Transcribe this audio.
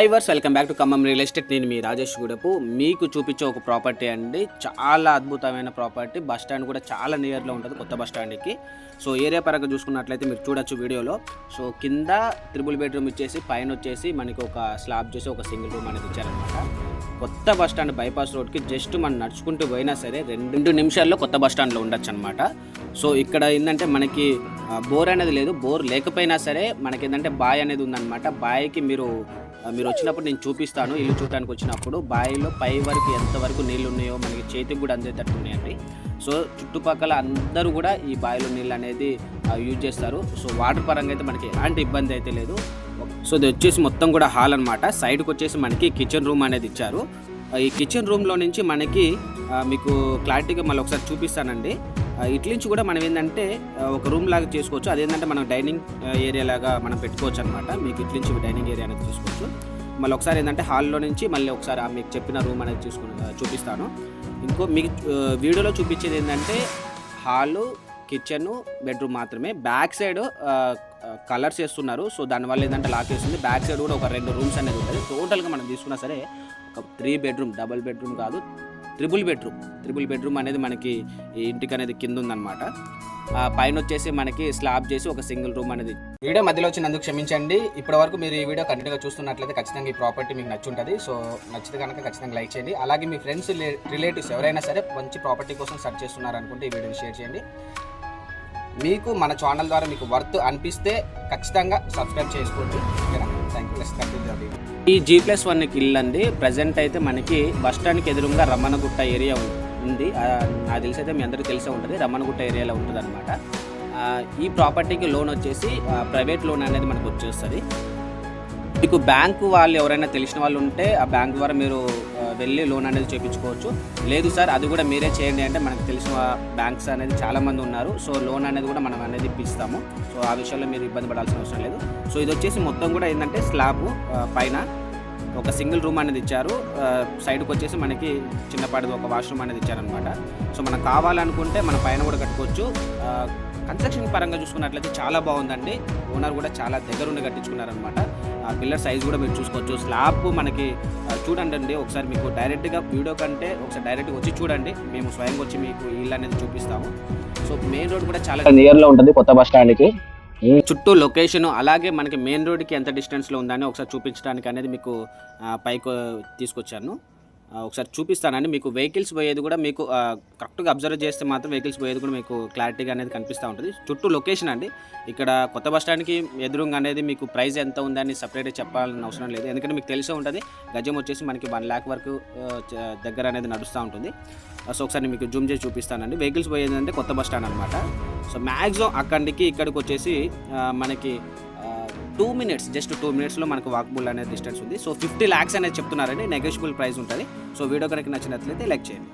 ఐవర్స్ welcome back to Khammam real estate నేను మీ రాజేష్ గుడపు. మీకు చూపించే ఒక ప్రాపర్టీ అండి. చాలా అద్భుతమైన ప్రాపర్టీ. బస్ స్టాండ్ కూడా చాలా నియర్లో ఉంటుంది కొత్త బస్ స్టాండ్కి. సో ఏరియా పరంగా చూసుకున్నట్లయితే మీరు చూడొచ్చు వీడియోలో. సో కింద త్రిబుల్ బెడ్రూమ్ ఇచ్చేసి పైన వచ్చేసి మనకి ఒక స్లాబ్ చేసి ఒక సింగిల్ రూమ్ అనేది ఇచ్చారనమాట కొత్త బస్ స్టాండ్ బైపాస్ రోడ్కి జస్ట్ మనం నడుచుకుంటూ పోయినా సరే రెండు నిమిషాల్లో కొత్త బస్ స్టాండ్లో ఉండొచ్చు అనమాట సో ఇక్కడ ఏంటంటే మనకి బోర్ అనేది లేదు. బోర్ లేకపోయినా సరే మనకి ఏంటంటే బాయ్ అనేది ఉందన్నమాట. బాయ్కి మీరు మీరు వచ్చినప్పుడు నేను చూపిస్తాను ఇల్లు చూడటానికి వచ్చినప్పుడు. బావిలో పై వరకు ఎంతవరకు నీళ్ళు ఉన్నాయో మనకి చేతికి కూడా అందేటట్టు ఉన్నాయండి. సో చుట్టుపక్కల అందరూ కూడా ఈ బావిలో నీళ్ళు అనేది యూజ్ చేస్తారు. సో వాటర్ పరంగా అయితే మనకి ఎలాంటి ఇబ్బంది అయితే లేదు. సో ఇది వచ్చేసి మొత్తం కూడా హాల్ అనమాట సైడ్కి వచ్చేసి మనకి కిచెన్ రూమ్ అనేది ఇచ్చారు. ఈ కిచెన్ రూమ్లో నుంచి మనకి మీకు క్లారిటీగా మళ్ళీ ఒకసారి చూపిస్తానండి. ఇట్ల నుంచి కూడా మనం ఏంటంటే ఒక రూమ్ లాగా చేసుకోవచ్చు. అదేంటంటే మనం డైనింగ్ ఏరియా లాగా మనం పెట్టుకోవచ్చు అనమాట మీకు ఇట్ల నుంచి డైనింగ్ ఏరియా అనేది చూసుకోవచ్చు. మళ్ళీ ఒకసారి ఏంటంటే హాల్లో నుంచి మళ్ళీ ఒకసారి ఆ మీకు చెప్పిన రూమ్ అనేది చూసుకుని చూపిస్తాను. ఇంకో మీకు వీడియోలో చూపించేది ఏంటంటే హాలు కిచెన్ బెడ్రూమ్ మాత్రమే. బ్యాక్ సైడ్ కలర్స్ వేస్తున్నారు. సో దానివల్ల ఏంటంటే లాక్ వేస్తుంది. బ్యాక్ సైడ్ కూడా ఒక రెండు రూమ్స్ అనేది ఉంటుంది టోటల్గా మనం తీసుకున్నా సరే ఒక త్రీ బెడ్రూమ్ డబల్ బెడ్రూమ్ కాదు త్రిబుల్ బెడ్రూమ్. త్రిబుల్ బెడ్రూమ్ అనేది మనకి ఇంటికి అనేది కింద ఉందన్నమాట. పైన వచ్చేసి మనకి స్లాబ్ చేసి ఒక సింగిల్ రూమ్ అనేది. వీడియో మధ్యలో వచ్చినందుకు క్షమించండి. ఇప్పటి వరకు మీరు ఈ వీడియో కంటిన్యూగా చూస్తున్నట్లయితే ఖచ్చితంగా ఈ ప్రాపర్టీ మీకు నచ్చుంటుంది. సో నచ్చితే కనుక ఖచ్చితంగా లైక్ చేయండి. అలాగే మీ ఫ్రెండ్స్ రిలేటివ్స్ ఎవరైనా సరే మంచి ప్రాపర్టీ కోసం సెర్చ్ చేస్తున్నారు అనుకుంటే ఈ వీడియోని షేర్ చేయండి. మీకు మన ఛానల్ ద్వారా మీకు వర్త్ అనిపిస్తే ఖచ్చితంగా సబ్స్క్రైబ్ చేసుకోండి. థ్యాంక్ యూ ఈ జీ ప్లస్ వన్ ఇల్లు అండి. ప్రజెంట్ అయితే మనకి బస్ స్టాండ్కి ఎదురుగా రమ్మనగుట్ట ఏరియా ఉంది. నాకు తెలిసి అయితే మీ అందరికీ తెలిసే ఉంటుంది. రమ్మనగుట్ట ఏరియాలో ఉంటుంది అనమాట ఈ ప్రాపర్టీకి లోన్ వచ్చేసి ప్రైవేట్ లోన్ అనేది మనకు వచ్చేస్తుంది. మీకు బ్యాంకు వాళ్ళు ఎవరైనా తెలిసిన వాళ్ళు ఉంటే ఆ బ్యాంక్ ద్వారా మీరు వెళ్ళి లోన్ అనేది చేయించుకోవచ్చు లేదు సార్ అది కూడా మీరే చేయండి అంటే మనకు తెలిసిన బ్యాంక్స్ అనేది చాలామంది ఉన్నారు. సో లోన్ అనేది కూడా మనం అనేది ఇప్పిస్తాము. సో ఆ విషయంలో మీరు ఇబ్బంది పడాల్సిన అవసరం లేదు. సో ఇది వచ్చేసి మొత్తం కూడా ఏంటంటే స్లాబ్ పైన ఒక సింగిల్ రూమ్ అనేది ఇచ్చారు. సైడ్కి వచ్చేసి మనకి చిన్నపాటిది ఒక వాష్రూమ్ అనేది ఇచ్చారనమాట సో మనకు కావాలనుకుంటే మన పైన కూడా కట్టుకోవచ్చు. కన్స్ట్రక్షన్ పరంగా చూసుకున్నట్లయితే చాలా బాగుందండి. ఓనర్ కూడా చాలా దగ్గరుండి కట్టించుకున్నారనమాట పిల్లర్ సైజ్ కూడా మీరు చూసుకోవచ్చు. స్లాబ్ మనకి ఆ, చూడండి అండి ఒకసారి మీకు డైరెక్ట్గా వీడియో కంటే ఒకసారి డైరెక్ట్గా వచ్చి చూడండి. మేము స్వయంగా వచ్చి మీకు ఇల్లు అనేది చూపిస్తాము. సో మెయిన్ రోడ్ కూడా చాలా నియర్లో ఉంటుంది కొత్త బస్ స్టాండ్కి. చుట్టూ లొకేషన్ అలాగే మనకి మెయిన్ రోడ్కి ఎంత డిస్టెన్స్లో ఉందని ఒకసారి చూపించడానికి అనేది మీకు ఆ, పైకి తీసుకొచ్చాను. ఆ, ఒకసారి చూపిస్తానండి మీకు వెహికల్స్ పోయేది కూడా మీకు కరెక్ట్గా అబ్జర్వ్ చేస్తే మాత్రం వెహికల్స్ పోయేది కూడా మీకు క్లారిటీగా అనేది కనిపిస్తూ ఉంటుంది. చుట్టూ లొకేషన్ అండి. ఇక్కడ కొత్త బస్ స్టాండ్కి ఎదురుగా అనేది మీకు ప్రైస్ ఎంత ఉందని సపరేట్గా చెప్పాలని అవసరం లేదు. ఎందుకంటే మీకు తెలిసే ఉంటుంది గజం వచ్చేసి మనకి వన్ ల్యాక్ వరకు దగ్గర అనేది నడుస్తూ ఉంటుంది. సో ఒకసారి మీకు జూమ్ చేసి చూపిస్తానండి. వెహికల్స్ పోయేది అంటే కొత్త బస్ స్టాండ్ అనమాట సో మ్యాక్సిమం అక్కడికి ఇక్కడికి వచ్చేసి మనకి టూ మినిట్స్ జస్ట్ టూ మినిట్స్లో మనకు వాక్బుల్ అనే డిస్టెన్స్ ఉంది. సో ఫిఫ్టీ ల్యాక్స్ అనేది చెప్తున్నారండి. నెగోషియబుల్ ప్రైస్ ఉంటుంది. సో వీడియో కనుక నచ్చినట్లయితే లైక్ చేయండి.